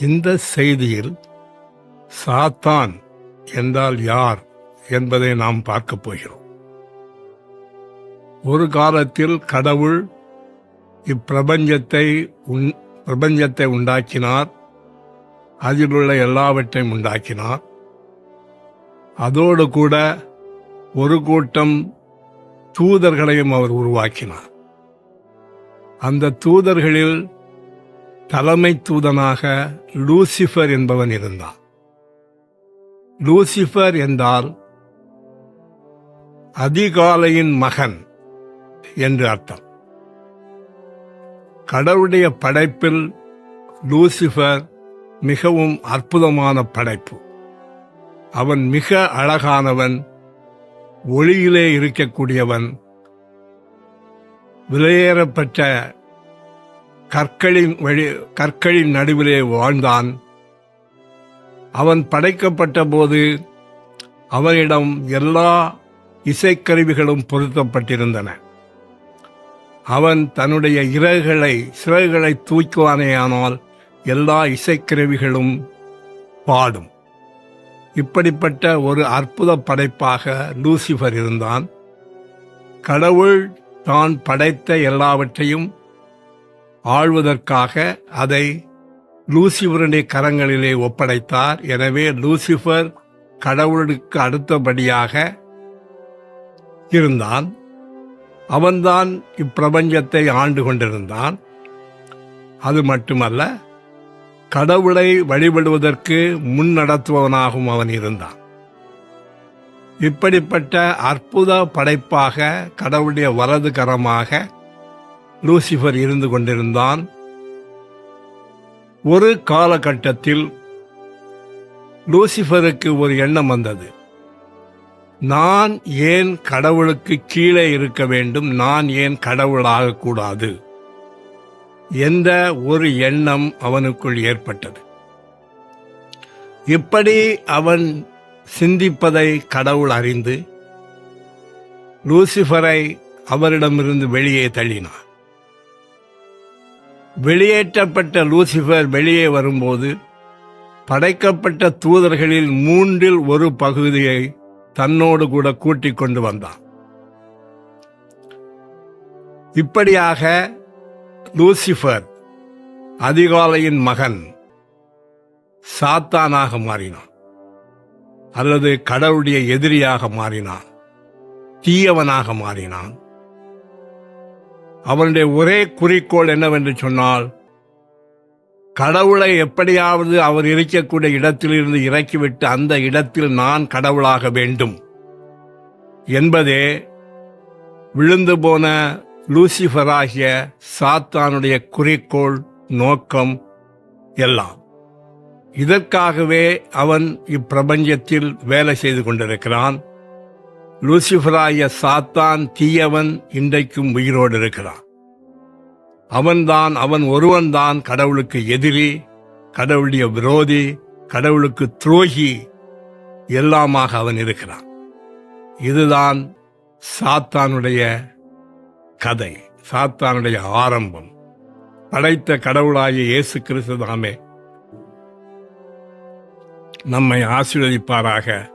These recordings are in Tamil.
இந்த செய்தியில் சாத்தான் என்றால் யார் என்பதை நாம் பார்க்கப் போகிறோம். ஒரு காலத்தில் கடவுள் இப்பிரபஞ்சத்தை உன் பிரபஞ்சத்தை உண்டாக்கினார். அதில் உள்ள எல்லாவற்றையும் உண்டாக்கினார். அதோடு கூட ஒரு கூட்டம் தூதர்களையும் அவர் உருவாக்கினார். அந்த தூதர்களில் தலைமை தூதனாக லூசிஃபர் என்பவன் இருந்தான். லூசிஃபர் என்றால் அதிகாலையின் மகன் என்று அர்த்தம். கடவுளுடைய படைப்பில் லூசிஃபர் மிகவும் அற்புதமான படைப்பு. அவன் மிக அழகானவன் ஒளியிலே இருக்கக்கூடியவன் விலையேறப்பட்ட கற்களின் வழி கற்களின் நடுவிலே வாழ்ந்தான். அவன் படைக்கப்பட்ட போது அவனிடம் எல்லா இசைக்கருவிகளும் பொருத்தப்பட்டிருந்தன. அவன் தன்னுடைய இறகுகளை சிறகுகளை தூக்குவானேயானால் எல்லா இசைக்கருவிகளும் பாடும். இப்படிப்பட்ட ஒரு அற்புத படைப்பாக லூசிஃபர் இருந்தான். கடவுள் தான் படைத்த எல்லாவற்றையும் ஆழ்வதற்காக அதை லூசிபருடைய கரங்களிலே ஒப்படைத்தார். எனவே லூசிஃபர் கடவுளுக்கு அடுத்தபடியாக இருந்தான். அவன்தான் இப்பிரபஞ்சத்தை ஆண்டு கொண்டிருந்தான். அது மட்டுமல்ல கடவுளை வழிபடுவதற்கு முன்னடத்துவனாகவும் அவன் இருந்தான். இப்படிப்பட்ட அற்புத படைப்பாக கடவுளுடைய வலது கரமாக லூசிஃபர் இருந்து கொண்டிருந்தான். ஒரு காலகட்டத்தில் லூசிஃபருக்கு ஒரு எண்ணம் வந்தது. நான் ஏன் கடவுளுக்கு கீழே இருக்க வேண்டும்? நான் ஏன் கடவுளாக கூடாது? என்ற ஒரு எண்ணம் அவனுக்குள் ஏற்பட்டது. இப்படி அவன் சிந்திப்பதை கடவுள் அறிந்து லூசிஃபரை அவரிடமிருந்து வெளியே தள்ளினார் வெளியேற்றப்பட்ட லூசிஃபர் வெளியே வரும்போது படைக்கப்பட்ட தூதர்களில் மூன்றில் ஒரு பகுதியை தன்னோடு கூட கூட்டிக் கொண்டு வந்தான். இப்படியாக லூசிஃபர் அதிகாலையின் மகன் சாத்தானாக மாறினான். அல்லது கடவுளுடைய எதிரியாக மாறினான் தீயவனாக மாறினான். அவனுடைய ஒரே குறிக்கோள் என்னவென்று சொன்னால் கடவுளை எப்படியாவது அவர் இருக்கக்கூடிய இடத்திலிருந்து இறக்கிவிட்டு அந்த இடத்தில் நான் கடவுளாக வேண்டும் என்பதே விழுந்து போன லூசிஃபராகிய சாத்தானுடைய குறிக்கோள் நோக்கம் எல்லாம். இதற்காகவே அவன் இப்பிரபஞ்சத்தில் வேலை செய்து கொண்டிருக்கிறான். லூசிஃபராய சாத்தான் தீயவன் இன்றைக்கும் உயிரோடு இருக்கிறான். அவன்தான் அவன் ஒருவன்தான் கடவுளுக்கு எதிரி கடவுளுடைய விரோதி கடவுளுக்கு துரோகி எல்லாமாக அவன் இருக்கிறான். இதுதான் சாத்தானுடைய கதை சாத்தானுடைய ஆரம்பம். படைத்த கடவுளாகிய இயேசு கிறிஸ்து தாமே நம்மை ஆசீர்வதிப்பாராக.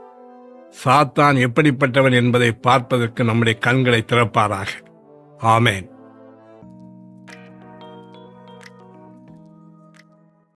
சாத்தான் எப்படிப்பட்டவன் என்பதை பார்ப்பதற்கு நம்முடைய கண்களை திறப்பாராக. ஆமேன்.